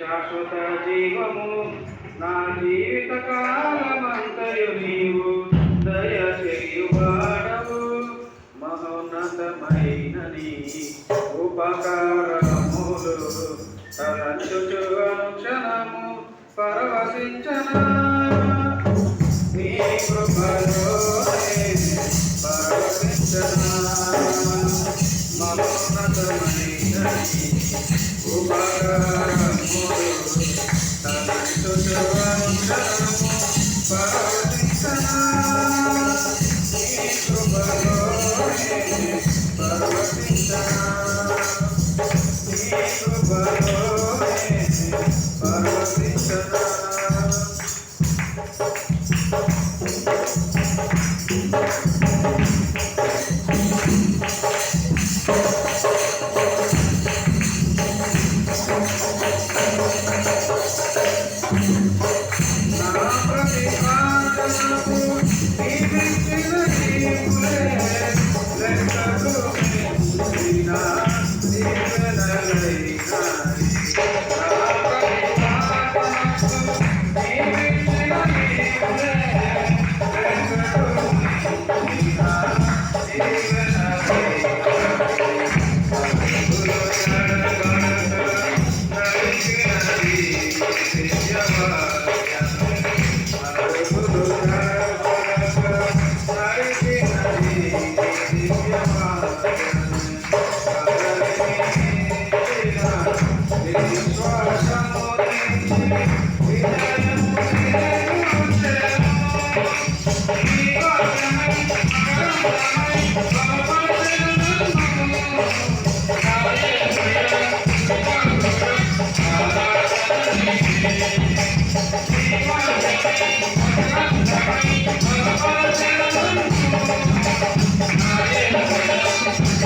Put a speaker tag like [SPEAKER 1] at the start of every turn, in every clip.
[SPEAKER 1] శాశ్వత జీవము. నా జీవిత కాలమంతయు నీవు. దయ చేయువాడవు మహోన్నతమైన నీ ఉపకారములు తలంచుచు అనుక్షణము పరవశించనా. Parvati you. Parvati Thank you. Yeah.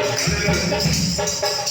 [SPEAKER 1] Thank you.